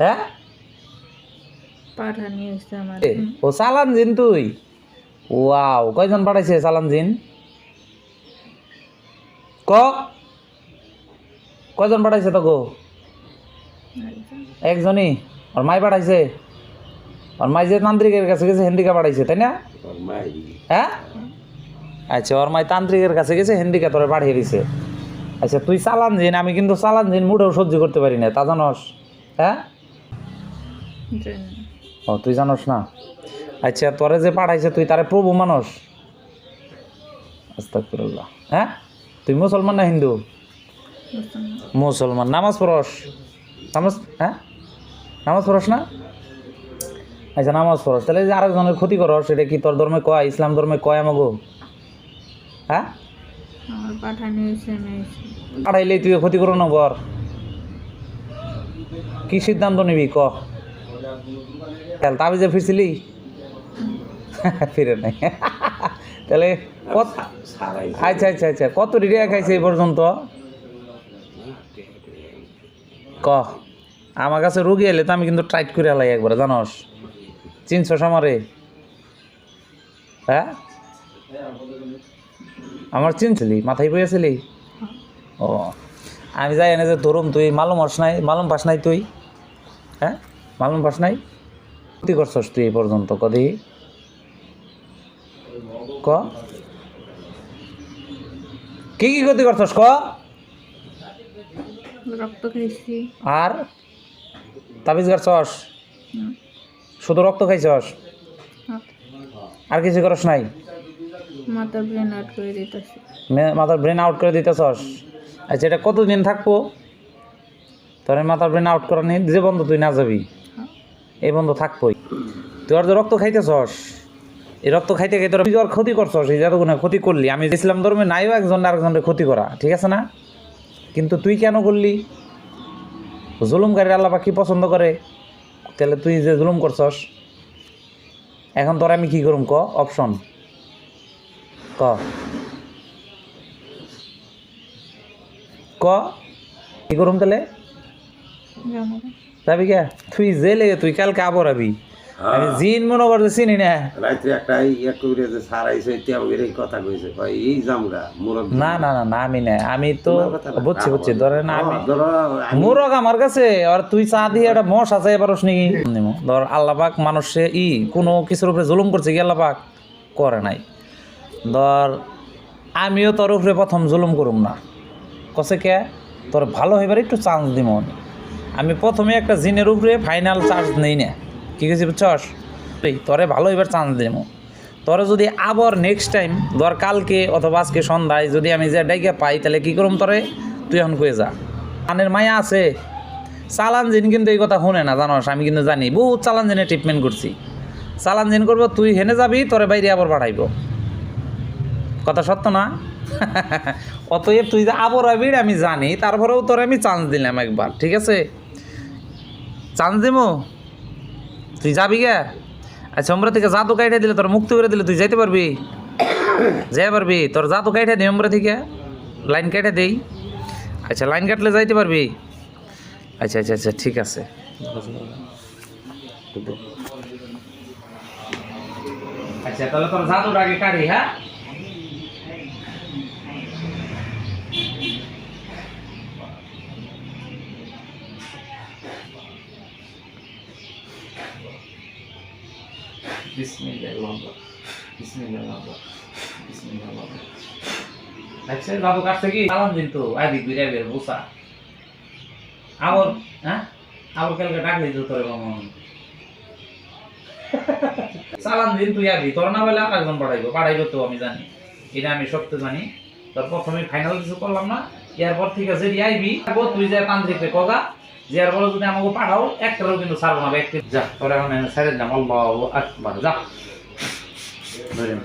হ্যাঁ? ও চালান জিন তুই? ওয়াও কয়জন পাঠাইছে চালান জিন ক? কয়জন পাঠাইছে তো গো একজনই? আর মাই পাঠাইছে? আর মাই যে তান্ত্রিকের কাছে গেছে হেন্দিকা পাঠাইছে তাই না? হ্যাঁ? আচ্ছা ওর মাই তান্ত্রিকের কাছে গেছে হেন্দিকা তোরে পাঠিয়ে দিছে। আচ্ছা তুই চালান জিন আমি কিন্তু চালান জিন মুঠেও সহ্য করতে পারি না তা জানস? হ্যাঁ। ও তুই জানোস না? আচ্ছা তোরে যে পাঠাইছে তুই তারে প্রভু মানুষ আস্তাগফিরুল্লাহ। হ্যাঁ? তুই মুসলমান না হিন্দু? মুসলমান। নামাজ পড়স? নামাজ হ্যাঁ? নামাজ পড়স না? আচ্ছা নামাজ পড়স। তাহলে যে আরেকজনের ক্ষতি করস সেটা কি তোর ধর্মে কয়? ইসলাম ধর্মে কয় আমাগো? হ্যাঁ? পাঠাইলে তুই ক্ষতি করো না কর কি সিদ্ধান্ত নিবি ক? তাহলে তাবি যে ফিরছিলি? ফিরে নাই। তাহলে কত আচ্ছা আচ্ছা আচ্ছা। কত রিয়া খাইছে এই পর্যন্ত? ক। আমার কাছে রুগী এলে তো আমি কিন্তু টাইট করে হালাই একবার, জানস? চিনছ সামারে? হ্যাঁ? আমার চিনছিলি? মাথায় বইয়াছিলি ও। আমি যাই এনে যে ধরুম তুই, মালুম হস নাই, মালুম পাস নাই তুই। হ্যাঁ? মালুম পাস নাই? ক্ষতি করছস তুই এই পর্যন্ত কদি ক? কি কি ক্ষতি করছস ক? রক্ত খাইছি। আর? তাবিজ হুম। শুধু রক্ত খাইছস? হ্যাঁ। আর কিছু করস নাই? মাথার ব্রেন আউট করে দিতেছে। মাথার ব্রেন আউট করে দিতেছস? আচ্ছা এটা কতদিন থাকব? তোর মাথার ব্রেন আউট করা নেই যে বন্ধ তুই না যাবি। এই বন্ধ থাকবই তুই আর যে রক্ত খাইতেছস। এই রক্ত খাইতে খাইতে তুই আর ক্ষতি করছস, এই যতগুলো ক্ষতি করলি। আমি ইসলাম ধর্মে নাইও একজন আরেকজনের ক্ষতি করা, ঠিক আছে না? কিন্তু তুই কেন করলি? জুলুমকারী আল্লাপা কি পছন্দ করে? তাহলে তুই যে জুলুম করছস, এখন তোর আমি কি করুম? ক অপশন ক। ক, কি করুম তাহলে। যাবি কে? তুই জেলে তুই কালকে আবার আবি। আমি জিন মনে করতে চিনি না। রাত্রে একটা ইয়ে করে যে এই কথা কইছে কয় এই জামগা মুরব্বী না না না না আমি না আমি তো বুঝছি বুঝছি ধরে না আমি মোরগ আমার কাছে আর তুই চা দিয়ে একটা মশ আছে এবার নাকি। ধর আল্লাপাক মানুষে ই কোনো কিছুর উপরে জুলুম করছে কি আল্লাপাক করে নাই। ধর আমিও তোর উপরে প্রথম জুলুম করুম না। কসে কে? তোর ভালো হইবার একটু চান্স দিব আমি প্রথমে একটা জিনের উপরে ফাইনাল চার্জ নেই না। কি গেছি বুঝছস? তোরে ভালো এবার চান্স দিব। তোরে যদি আবার নেক্সট টাইম ধর কালকে অথবা আজকে সন্ধ্যায় যদি আমি যে ডাইকে পাই, তাহলে কি করুম তোরে? তুই এখন কয়ে যা। কানের মায়া আছে। চালান জিন কিন্তু এই কথা শুনে না, জানোস? আমি কিন্তু জানি। বহুত চালান জিনে ট্রিটমেন্ট করছি। চালান জিন করব, তুই হেনে যাবি, তোরে বাইরে আবার পাঠাইব। কথা সত্য না? অতএব তুই যে আবার আবির, আমি জানি। তারপরেও তোরে আমি চান্স দিলাম একবার, ঠিক আছে? চান্স দিমু তুই যাবি গে আচ্ছা আমরা থেকে জাদু কাইটে দিলে তোর মুক্তি করে দিলে তুই যাইতে পারবি যাই পারবি তোর জাদু কাইটে দিই আমরা থেকে লাইন কেটে দেই আচ্ছা লাইন কাটলে যাইতে পারবি আচ্ছা আচ্ছা আচ্ছা ঠিক আছে আচ্ছা তাহলে তোর জাদুটা আগে কাটি হ্যাঁ বের আবার হ্যাঁ? আবার তোর সালাম দিন তুই আদি, তোর না বলে আর একজন পাঠাইবো পাঠাইবো তো আমি জানি। এটা আমি সত্য জানি। তোর প্রথমে ফাইনাল কিছু করলাম না, এরপর ঠিক আছে তুই যা তান্ত্রিক কগা? যে আর বলো যদি আমাকে পাঠাও, একটারও কিন্তু ছাড়বো না, ব্যক্তি। যা তোর এখন ছেড়ে দিলাম। আল্লাহ আকবার, যা। ধরে নে।